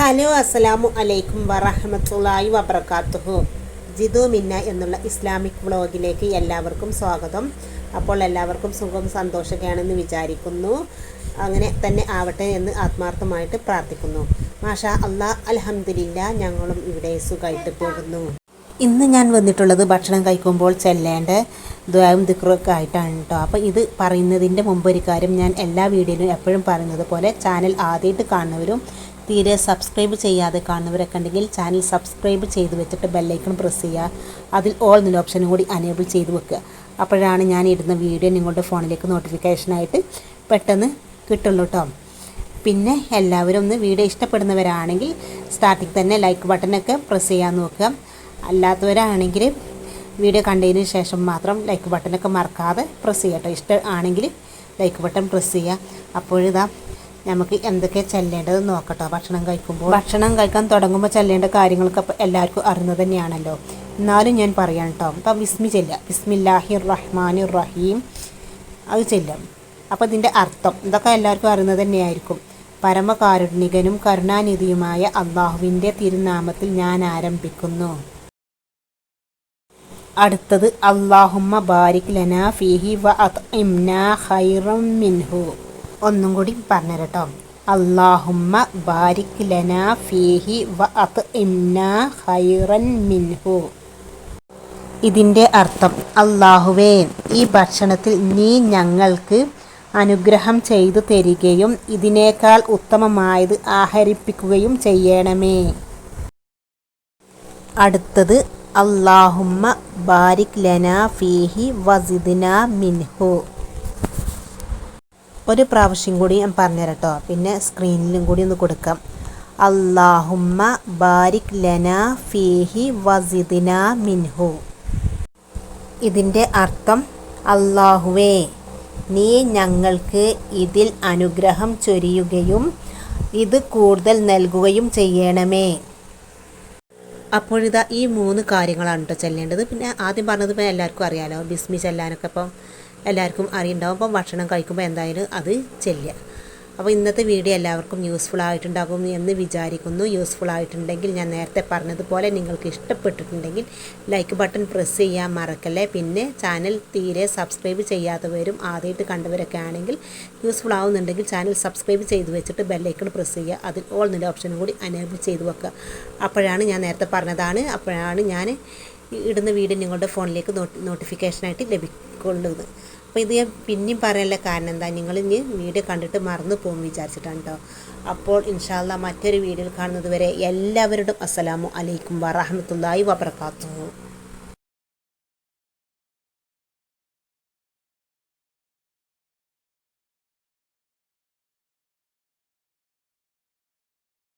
Hello അസ്സലാമു അലൈക്കും വറഹമത്തല്ലായി വബർക്കാത്തുഹു ജിതു മിന്ന എന്നുള്ള ഇസ്ലാമിക് വ്ളോഗിലേക്ക് എല്ലാവർക്കും സ്വാഗതം. അപ്പോൾ എല്ലാവർക്കും സുഖം സന്തോഷമൊക്കെയാണെന്ന് വിചാരിക്കുന്നു. അങ്ങനെ തന്നെ ആവട്ടെ എന്ന് ആത്മാർത്ഥമായിട്ട് പ്രാർത്ഥിക്കുന്നു. മാഷാ അള്ളാ അലഹമില്ല ഞങ്ങളും ഇവിടെ സുഖമായിട്ട് പോകുന്നു. ഇന്ന് ഞാൻ വന്നിട്ടുള്ളത് ഭക്ഷണം കഴിക്കുമ്പോൾ ചെല്ലേണ്ട ദ്വാവും ദിക്റൊക്കെ ആയിട്ടാണ് കേട്ടോ. അപ്പോൾ ഇത് പറയുന്നതിന്റെ മുമ്പ് ഒരു കാര്യം ഞാൻ എല്ലാ വീഡിയോയിലും എപ്പോഴും പറയുന്നത് പോലെ ചാനൽ ആദ്യമായിട്ട് കാണുന്നവരും തീരെ സബ്സ്ക്രൈബ് ചെയ്യാതെ കാണുന്നവരൊക്കെ ഉണ്ടെങ്കിൽ ചാനൽ സബ്സ്ക്രൈബ് ചെയ്ത് വെച്ചിട്ട് ബെല്ലൈക്കൺ പ്രസ് ചെയ്യുക. അതിൽ ഓൾ എന്നുള്ള ഓപ്ഷനും കൂടി അനേബിൾ ചെയ്ത് വെക്കുക. അപ്പോഴാണ് ഞാൻ ഇടുന്ന വീഡിയോ നിങ്ങളുടെ ഫോണിലേക്ക് നോട്ടിഫിക്കേഷനായിട്ട് പെട്ടെന്ന് കിട്ടുള്ളൂ കേട്ടോ പിന്നെ എല്ലാവരും ഒന്ന് വീഡിയോ ഇഷ്ടപ്പെടുന്നവരാണെങ്കിൽ സ്റ്റാർട്ടിങ് തന്നെ ലൈക്ക് ബട്ടനൊക്കെ പ്രസ് ചെയ്യാൻ നോക്കുക. അല്ലാത്തവരാണെങ്കിൽ വീഡിയോ കണ്ടതിന് ശേഷം മാത്രം ലൈക്ക് ബട്ടനൊക്കെ മറക്കാതെ പ്രസ് ചെയ്യട്ടോ ഇഷ്ടം ആണെങ്കിൽ ലൈക്ക് ബട്ടൺ പ്രസ് ചെയ്യുക. അപ്പോഴിതാ നമുക്ക് എന്തൊക്കെ ചെല്ലേണ്ടത് നോക്കട്ടോ. ഭക്ഷണം കഴിക്കുമ്പോൾ ഭക്ഷണം കഴിക്കാൻ തുടങ്ങുമ്പോൾ ചെല്ലേണ്ട കാര്യങ്ങളൊക്കെ എല്ലാവർക്കും അറിയുന്നത് തന്നെയാണല്ലോ. എന്നാലും ഞാൻ പറയാം കേട്ടോ അപ്പം വിസ്മി ചെല്ലുക. ബിസ്മില്ലാഹി റഹ്മാൻ റഹീം അത് ചെല്ലും അപ്പോൾ ഇതിന്റെ അർത്ഥം ഇതൊക്കെ എല്ലാവർക്കും അറിയുന്നത് തന്നെയായിരിക്കും. പരമകാരുണികനും കരുണാനിധിയുമായ അള്ളാഹുവിന്റെ തിരുനാമത്തിൽ ഞാൻ ആരംഭിക്കുന്നു. അടുത്തത് അള്ളാഹുമ്മ ബാരിക് ലനാ ഫിഹി വ ഇംന ഹൈറം മിൻഹു. ഒന്നും കൂടി പറഞ്ഞു കേട്ടോ അള്ളാഹുമ്മ ബാരിക് ലന ഫീഹി വ ഇംന ഹൈറൻ മിൻഹു. ഇതിന്റെ അർത്ഥം അള്ളാഹുവേ ഈ ഭക്ഷണത്തിൽ നീ ഞങ്ങൾക്ക് അനുഗ്രഹം ചെയ്തു തരികയും ഇതിനേക്കാൾ ഉത്തമമായത് ആഹരിപ്പിക്കുകയും ചെയ്യണമേ. അടുത്തത് അള്ളാഹുമ്മ ബാരിക് ലനാ ഫീഹി വസിദ്ന മിൻഹു. ഒരു പ്രാവശ്യം കൂടി ഞാൻ പറഞ്ഞുതരാം കേട്ടോ പിന്നെ സ്ക്രീനിലും കൂടി ഒന്ന് കൊടുക്കാം. അള്ളാഹുമ്മ ബാരിക് ലന ഫീഹി വസിദിന മിൻഹു. ഇതിന്റെ അർത്ഥം അള്ളാഹുവേ നീ ഞങ്ങൾക്ക് ഇതിൽ അനുഗ്രഹം ചൊരിയുകയും ഇത് കൂടുതൽ നൽകുകയും ചെയ്യണമേ. അപ്പോഴിതാ ഈ മൂന്ന് കാര്യങ്ങളാണ് കേട്ടോ ചെല്ലേണ്ടത്. പിന്നെ ആദ്യം പറഞ്ഞത് ഇപ്പോൾ എല്ലാവർക്കും അറിയാമല്ലോ ബിസ്മി ചെല്ലാനൊക്കെ ഇപ്പം എല്ലാവർക്കും അറിയുണ്ടാവും. അപ്പം ഭക്ഷണം കഴിക്കുമ്പോൾ എന്തായാലും അത് ചെല്ലുക. അപ്പോൾ ഇന്നത്തെ വീഡിയോ എല്ലാവർക്കും യൂസ്ഫുൾ ആയിട്ടുണ്ടാകും എന്ന് വിചാരിക്കുന്നു. യൂസ്ഫുൾ ആയിട്ടുണ്ടെങ്കിൽ ഞാൻ നേരത്തെ പറഞ്ഞതുപോലെ നിങ്ങൾക്ക് ഇഷ്ടപ്പെട്ടിട്ടുണ്ടെങ്കിൽ ലൈക്ക് ബട്ടൺ പ്രസ് ചെയ്യാൻ മറക്കല്ലേ. പിന്നെ ചാനൽ തീരെ സബ്സ്ക്രൈബ് ചെയ്യാത്തവരും ആദ്യമായിട്ട് കണ്ടവരൊക്കെ ആണെങ്കിൽ യൂസ്ഫുൾ ആവുന്നുണ്ടെങ്കിൽ ചാനൽ സബ്സ്ക്രൈബ് ചെയ്ത് വെച്ചിട്ട് ബെല്ലൈക്കൺ പ്രസ് ചെയ്യുക. അതിൽ ഓൾ നിന്റെ ഓപ്ഷനും കൂടി അനേബിൾ ചെയ്ത് വെക്കുക. അപ്പോഴാണ് ഞാൻ നേരത്തെ പറഞ്ഞതാണ്. അപ്പോഴാണ് ഞാൻ ഇടുന്ന വീഡിയോ നിങ്ങളുടെ ഫോണിലേക്ക് നോട്ടിഫിക്കേഷനായിട്ട് ലഭിക്കൊള്ളുന്നത് അപ്പോൾ ഇത് ഞാൻ പിന്നെയും പറയാനുള്ള കാരണം എന്താ നിങ്ങൾ ഇനി വീഡിയോ കണ്ടിട്ട് മറന്നു പോകും വിചാരിച്ചിട്ടാണ് കേട്ടോ അപ്പോൾ ഇൻഷാല്ല മറ്റൊരു വീഡിയോയിൽ കാണുന്നത് വരെ എല്ലാവരോടും അസ്സലാമു അലൈക്കും വറഹമത്തല്ലാഹി വബർക്കാത്തു